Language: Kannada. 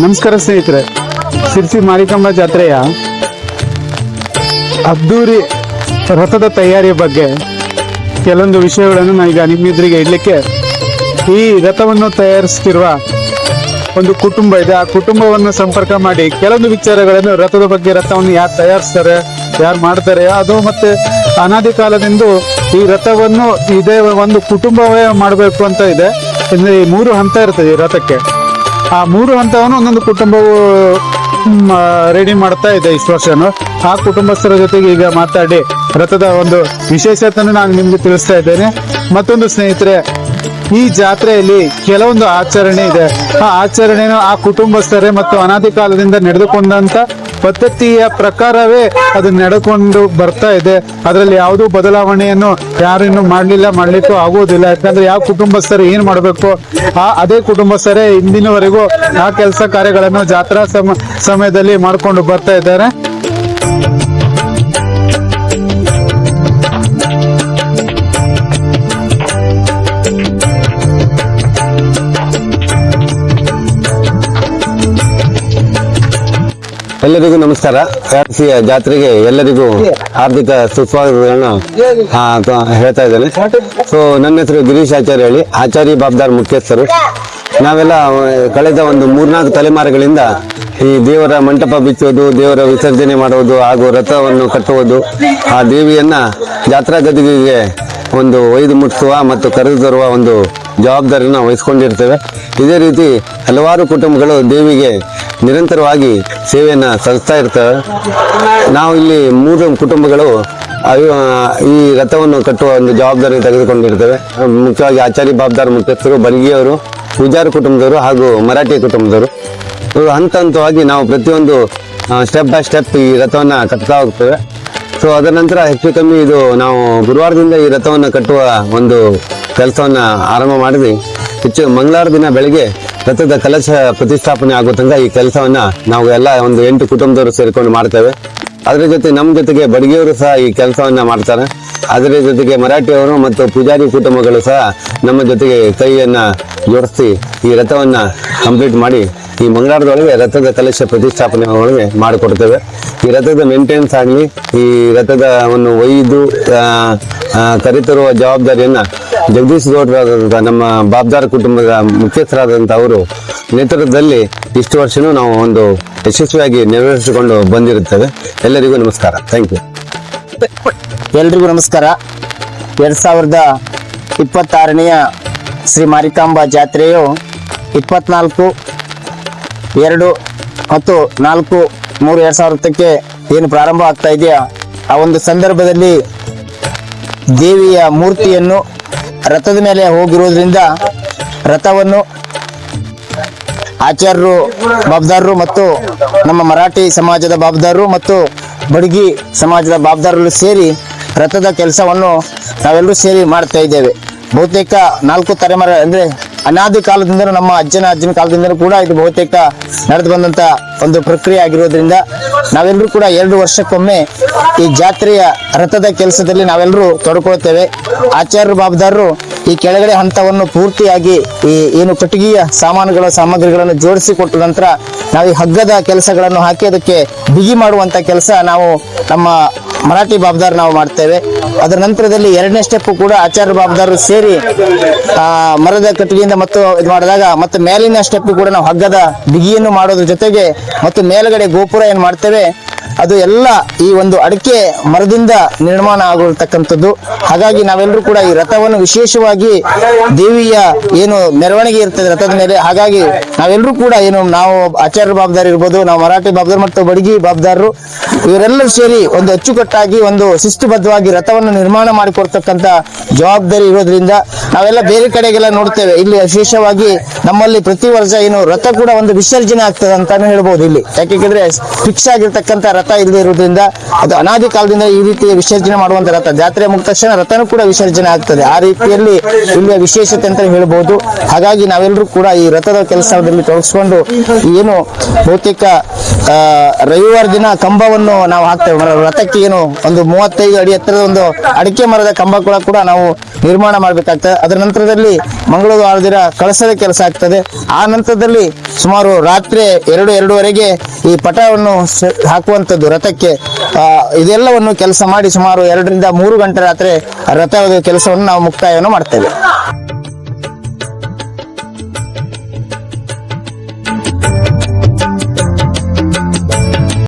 ನಮಸ್ಕಾರ ಸ್ನೇಹಿತರೆ, ಸಿರ್ಸಿ ಮಾರಿಕಂಬ ಜಾತ್ರೆಯ ಅದ್ದೂರಿ ರಥದ ತಯಾರಿಯ ಬಗ್ಗೆ ಕೆಲವೊಂದು ವಿಷಯಗಳನ್ನು ನಾನು ಈಗ ನಿಮ್ಮ ಎದುರಿಗೆ ಇಡ್ಲಿಕ್ಕೆ ಈ ರಥವನ್ನು ತಯಾರಿಸ್ತಿರುವ ಒಂದು ಕುಟುಂಬ ಇದೆ. ಆ ಕುಟುಂಬವನ್ನು ಸಂಪರ್ಕ ಮಾಡಿ ಕೆಲವೊಂದು ವಿಚಾರಗಳನ್ನು ರಥದ ಬಗ್ಗೆ ರಥವನ್ನು ಯಾರು ತಯಾರಿಸ್ತಾರೆ, ಯಾರು ಮಾಡ್ತಾರೆ, ಅದು ಮತ್ತೆ ಅನಾದಿ ಕಾಲದಿಂದ ಈ ರಥವನ್ನು ಇದೇ ಒಂದು ಕುಟುಂಬವೇ ಮಾಡಬೇಕು ಅಂತ ಇದೆ. ಅಂದರೆ ಈ ಮೂರು ಹಂತ ಇರ್ತದೆ ಈ ರಥಕ್ಕೆ. ಆ ಮೂರು ಹಂತವನ್ನು ಒಂದೊಂದು ಕುಟುಂಬವು ರೆಡಿ ಮಾಡ್ತಾ ಇದೆ ಇಷ್ಟು ವರ್ಷನು. ಆ ಕುಟುಂಬಸ್ಥರ ಜೊತೆಗೆ ಈಗ ಮಾತಾಡಿ, ರಥದ ಒಂದು ವಿಶೇಷತೆಯನ್ನು ನಾನು ನಿಮ್ಗೆ ತಿಳಿಸ್ತಾ ಇದ್ದೇನೆ. ಮತ್ತೊಂದು ಸ್ನೇಹಿತರೆ, ಈ ಜಾತ್ರೆಯಲ್ಲಿ ಕೆಲವೊಂದು ಆಚರಣೆ ಇದೆ. ಆ ಆಚರಣೆಯನ್ನು ಆ ಕುಟುಂಬಸ್ಥರೇ ಮತ್ತು ಅನಾದಿ ಕಾಲದಿಂದ ನಡೆದುಕೊಂಡಂತ ಪದ್ಧತಿಯ ಪ್ರಕಾರವೇ ಅದು ನಡೆಕೊಂಡು ಬರ್ತಾ ಇದೆ. ಅದರಲ್ಲಿ ಯಾವುದೂ ಬದಲಾವಣೆಯನ್ನು ಯಾರೇನು ಮಾಡಲಿಲ್ಲ, ಮಾಡಲಿಕ್ಕೂ ಆಗುವುದಿಲ್ಲ. ಯಾಕಂದ್ರೆ ಯಾವ ಕುಟುಂಬಸ್ಥರು ಏನು ಮಾಡಬೇಕು? ಆ, ಅದೇ ಕುಟುಂಬಸ್ಥರೇ ಇಂದಿನವರೆಗೂ ಆ ಕೆಲಸ ಕಾರ್ಯಗಳನ್ನು ಜಾತ್ರಾ ಸಮ, ಸಮಯದಲ್ಲಿ ಮಾಡಿಕೊಂಡು ಬರ್ತಾ ಇದ್ದಾರೆ. ಎಲ್ಲರಿಗೂ ನಮಸ್ಕಾರ. ರಾಷ್ಟ್ರೀಯ ಜಾತ್ರೆಗೆ ಎಲ್ಲರಿಗೂ ಹಾರ್ದಿಕ ಸುಸ್ವಾಗತಗಳನ್ನು ಹೇಳ್ತಾ ಇದ್ದೇನೆ. ಸೊ ನನ್ನ ಹೆಸರು ಗಿರೀಶ್ ಆಚಾರ್ಯ ಹೇಳಿ. ಆಚಾರ್ಯ ಬಾಬ್ದಾರ್ ಮುಖ್ಯಸ್ಥರು. ನಾವೆಲ್ಲ ಕಳೆದ ಒಂದು ಮೂರ್ನಾಲ್ಕು ತಲೆಮಾರುಗಳಿಂದ ಈ ದೇವರ ಮಂಟಪ ಬಿಚ್ಚುವುದು ದೇವರ ವಿಸರ್ಜನೆ ಮಾಡುವುದು ಹಾಗೂ ರಥವನ್ನು ಕಟ್ಟುವುದು ಆ ದೇವಿಯನ್ನ ಜಾತ್ರಾ ಗದಿಗೆ ಒಂದು ಒಯ್ದು ಮುಟ್ಟಿಸುವ ಮತ್ತು ಕರೆದು ತರುವ ಒಂದು ಜವಾಬ್ದಾರಿಯನ್ನು ವಹಿಸ್ಕೊಂಡಿರ್ತೇವೆ. ಇದೇ ರೀತಿ ಹಲವಾರು ಕುಟುಂಬಗಳು ದೇವಿಗೆ ನಿರಂತರವಾಗಿ ಸೇವೆಯನ್ನು ಸಲ್ಲಿಸ್ತಾ ಇರ್ತವೆ. ನಾವು ಇಲ್ಲಿ ಮೂರು ಕುಟುಂಬಗಳು ಈ ರಥವನ್ನು ಕಟ್ಟುವ ಒಂದು ಜವಾಬ್ದಾರಿ ತೆಗೆದುಕೊಂಡಿರ್ತೇವೆ. ಮುಖ್ಯವಾಗಿ ಆಚಾರ್ಯ ಬಾಬ್ದಾರ್ ಮುಖ್ಯಸ್ಥರು ಬಲ್ಗಿಯವರು ಪೂಜಾರ ಕುಟುಂಬದವರು ಹಾಗೂ ಮರಾಠಿ ಕುಟುಂಬದವರು. ಹಂತ ಹಂತವಾಗಿ ನಾವು ಪ್ರತಿಯೊಂದು ಸ್ಟೆಪ್ ಬೈ ಸ್ಟೆಪ್ ಈ ರಥವನ್ನು ಕಟ್ತಾ ಹೋಗ್ತೇವೆ. ಸೊ ಅದರ ನಂತರ ಹೆಚ್ಚು ಕಮ್ಮಿ ಇದು ನಾವು ಗುರುವಾರದಿಂದ ಈ ರಥವನ್ನು ಕಟ್ಟುವ ಒಂದು ಕೆಲಸವನ್ನ ಆರಂಭ ಮಾಡಿದ್ವಿ. ಹೆಚ್ಚು ಮಂಗಳವಾರ ದಿನ ಬೆಳಿಗ್ಗೆ ರಥದ ಕಲಶ ಪ್ರತಿಷ್ಠಾಪನೆ ಆಗೋ ತನಕ ಈ ಕೆಲಸವನ್ನ ನಾವು ಎಲ್ಲ ಒಂದು ಎಂಟು ಕುಟುಂಬದವರು ಸೇರಿಕೊಂಡು ಮಾಡ್ತೇವೆ. ಅದರ ಜೊತೆ ನಮ್ಮ ಜೊತೆಗೆ ಬಡಗಿಯವರು ಸಹ ಈ ಕೆಲಸವನ್ನ ಮಾಡ್ತಾರೆ. ಅದರ ಜೊತೆಗೆ ಮರಾಠಿಯವರು ಮತ್ತು ಪೂಜಾರಿ ಕುಟುಂಬಗಳು ಸಹ ನಮ್ಮ ಜೊತೆಗೆ ಕೈಯನ್ನ ಜೋಡಿಸಿ ಈ ರಥವನ್ನ ಕಂಪ್ಲೀಟ್ ಮಾಡಿ ಈ ಮಂಗಳಾರದೊಳಗೆ ರಥದ ಕಲಶ ಪ್ರತಿಷ್ಠಾಪನೆ ಒಳಗೆ ಮಾಡಿಕೊಡ್ತೇವೆ. ಈ ರಥದ ಮೇಂಟೆನೆನ್ಸ್ ಆಗಲಿ, ಈ ರಥದ ಒಂದು ಒಯ್ದು ಕರೆತರುವ ಜವಾಬ್ದಾರಿಯನ್ನ ಜಗದೀಶ್ ಗೌಡರಾದಂಥ ನಮ್ಮ ಬಾಬ್ದಾರ್ ಕುಟುಂಬದ ಮುಖ್ಯಸ್ಥರಾದಂಥ ಅವರು ನೇತೃತ್ವದಲ್ಲಿ ಇಷ್ಟು ವರ್ಷನೂ ನಾವು ಒಂದು ಯಶಸ್ವಿಯಾಗಿ ನೆರವೇರಿಸಿಕೊಂಡು ಬಂದಿರುತ್ತೇವೆ. ಎಲ್ಲರಿಗೂ ನಮಸ್ಕಾರ. ಥ್ಯಾಂಕ್ ಯು ಎಲ್ರಿಗೂ ನಮಸ್ಕಾರ. ಎರಡ್ ಸಾವಿರದ ಇಪ್ಪತ್ತಾರನೆಯ ಶ್ರೀ ಮಾರಿಕಾಂಬ ಜಾತ್ರೆಯು ಇಪ್ಪತ್ನಾಲ್ಕು, ಎರಡು ಮತ್ತು ನಾಲ್ಕು, ಮೂರು ಎರಡು ಸಾವಿರಕ್ಕೆ ಏನು ಪ್ರಾರಂಭ ಆಗ್ತಾ ಇದೆಯಾ? ಆ ಒಂದು ಸಂದರ್ಭದಲ್ಲಿ ದೇವಿಯ ಮೂರ್ತಿಯನ್ನು ರಥದ ಮೇಲೆ ಹೋಗಿರುವುದರಿಂದ ರಥವನ್ನು ಆಚಾರ್ಯರು ಬಾಬ್ದಾರರು ಮತ್ತು ನಮ್ಮ ಮರಾಠಿ ಸಮಾಜದ ಬಾಬ್ದಾರರು ಮತ್ತು ಬಡಗಿ ಸಮಾಜದ ಬಾಬ್ದಾರರು ಸೇರಿ ರಥದ ಕೆಲಸವನ್ನು ನಾವೆಲ್ಲರೂ ಸೇರಿ ಮಾಡ್ತಾ ಇದ್ದೇವೆ. ಬಹುತೇಕ ನಾಲ್ಕು ತಲೆಮಾರ ಅಂದ್ರೆ ಅನಾದಿ ಕಾಲದಿಂದ ನಮ್ಮ ಅಜ್ಜನ ಅಜ್ಜನ ಕಾಲದಿಂದಲೂ ಕೂಡ ಇದು ಬಹುತೇಕ ನಡೆದು ಬಂದಂತ ಒಂದು ಪ್ರಕ್ರಿಯೆ ಆಗಿರೋದ್ರಿಂದ ನಾವೆಲ್ಲರೂ ಕೂಡ ಎರಡು ವರ್ಷಕ್ಕೊಮ್ಮೆ ಈ ಜಾತ್ರೆಯ ರಥದ ಕೆಲಸದಲ್ಲಿ ನಾವೆಲ್ಲರೂ ತೊಡ್ಕೊಳ್ತೇವೆ. ಆಚಾರ್ಯ ಬಾಬ್ದಾರರು ಈ ಕೆಳಗಡೆ ಹಂತವನ್ನು ಪೂರ್ತಿಯಾಗಿ ಈ ಏನು ಕಟ್ಟಿಗೆಯ ಸಾಮಾನುಗಳ ಸಾಮಗ್ರಿಗಳನ್ನು ಜೋಡಿಸಿ ಕೊಟ್ಟ ನಂತರ ನಾವು ಈ ಹಗ್ಗದ ಕೆಲಸಗಳನ್ನು ಹಾಕಿ ಅದಕ್ಕೆ ಬಿಗಿ ಮಾಡುವಂತ ಕೆಲಸ ನಾವು ನಮ್ಮ ಮರಾಠಿ ಬಾಬ್ದಾರ್ ನಾವು ಮಾಡ್ತೇವೆ. ಅದರ ನಂತರದಲ್ಲಿ ಎರಡನೇ ಸ್ಟೆಪ್ ಕೂಡ ಆಚಾರ್ಯ ಬಾಬ್ದಾರ್ ಸೇರಿ, ಆ, ಮರದ ಕಟ್ಟಿಗೆಯಿಂದ ಮತ್ತು ಇದು ಮಾಡಿದಾಗ ಮತ್ತೆ ಮೇಲಿನ ಸ್ಟೆಪ್ ಕೂಡ ನಾವು ಹಗ್ಗದ ಬಿಗಿಯನ್ನು ಮಾಡೋದ್ರ ಜೊತೆಗೆ ಮತ್ತು ಮೇಲ್ಗಡೆ ಗೋಪುರ ಏನ್ ಮಾಡ್ತೇವೆ ಅದು ಎಲ್ಲ ಈ ಒಂದು ಅಡಿಕೆ ಮರದಿಂದ ನಿರ್ಮಾಣ ಆಗಿರ್ತಕ್ಕಂಥದ್ದು ಹಾಗಾಗಿ ನಾವೆಲ್ಲರೂ ಕೂಡ ಈ ರಥವನ್ನು ವಿಶೇಷವಾಗಿ ದೇವಿಯ ಏನು ಮೆರವಣಿಗೆ ಇರ್ತದೆ ರಥದ ಮೇಲೆ. ಹಾಗಾಗಿ ನಾವೆಲ್ಲರೂ ಕೂಡ ಏನು ನಾವು ಆಚಾರ್ಯ ಬಾಬ್ದಾರ್ ಇರ್ಬೋದು, ನಾವು ಮರಾಠಿ ಬಾಬ್ದಾರ್ ಮತ್ತು ಬಡಗಿ ಬಾಬ್ದಾರರು, ಇವರೆಲ್ಲರೂ ಸೇರಿ ಒಂದು ಅಚ್ಚುಕಟ್ಟಾಗಿ ಒಂದು ಶಿಸ್ತುಬದ್ಧವಾಗಿ ರಥವನ್ನು ನಿರ್ಮಾಣ ಮಾಡಿಕೊಡ್ತಕ್ಕಂಥ ಜವಾಬ್ದಾರಿ ಇರೋದ್ರಿಂದ ನಾವೆಲ್ಲ ಬೇರೆ ಕಡೆಗೆಲ್ಲ ನೋಡ್ತೇವೆ. ಇಲ್ಲಿ ವಿಶೇಷವಾಗಿ ನಮ್ಮಲ್ಲಿ ಪ್ರತಿ ವರ್ಷ ಏನು ರಥ ಕೂಡ ಒಂದು ವಿಸರ್ಜನೆ ಆಗ್ತದೆ ಅಂತಾನು ಹೇಳ್ಬೋದು ಇಲ್ಲಿ. ಯಾಕೆಂದ್ರೆ ಫಿಕ್ಸ್ ಆಗಿರ್ತಕ್ಕಂಥ ರಥ ಇಲ್ಲದೆ ಇರುವುದರಿಂದ ಅದು ಅನಾದಿ ಕಾಲದಿಂದ ಈ ರೀತಿ ವಿಸರ್ಜನೆ ಮಾಡುವಂತ ರಥ. ಜಾತ್ರೆ ಮುಗಿದ ತಕ್ಷಣ ರಥನೂ ಕೂಡ ವಿಸರ್ಜನೆ ಆಗ್ತದೆ. ಆ ರೀತಿಯಲ್ಲಿ ಇಲ್ಲಿಯ ವಿಶೇಷತೆ ಅಂತ ಹೇಳ್ಬೋದು. ಹಾಗಾಗಿ ನಾವೆಲ್ಲರೂ ಕೂಡ ಈ ರಥದ ಕೆಲಸದಲ್ಲಿ ತೊಡಗಿಸ್ಕೊಂಡು ಏನು ಬಹುತೇಕ ರವಿವಾರ ದಿನ ಕಂಬವನ್ನು ನಾವು ಹಾಕ್ತೇವೆ. ರಥಕ್ಕೆ ಏನು ಒಂದು ಮೂವತ್ತೈದು ಅಡಿ ಎತ್ತರದ ಒಂದು ಅಡಿಕೆ ಮರದ ಕಂಬ ಕೂಡ ಕೂಡ ನಾವು ನಿರ್ಮಾಣ ಮಾಡಬೇಕಾಗ್ತದೆ. ಅದರ ನಂತರದಲ್ಲಿ ಮಂಗಳವಾರ ದಿನ ಕಳಸದ ಕೆಲಸ ಆಗ್ತದೆ. ಆ ನಂತರದಲ್ಲಿ ಸುಮಾರು ರಾತ್ರಿ ಎರಡು, ಎರಡೂವರೆಗೆ ಈ ಪಟವನ್ನು ಹಾಕುವಂಥದ್ದು ರಥಕ್ಕೆ ಇದೆಲ್ಲವನ್ನು ಕೆಲಸ ಮಾಡಿ ಸುಮಾರು ಎರಡರಿಂದ ಮೂರು ಗಂಟೆ ರಾತ್ರಿ ರಥದ ಕೆಲಸವನ್ನು ನಾವು ಮುಕ್ತಾಯವನ್ನು ಮಾಡ್ತೇವೆ.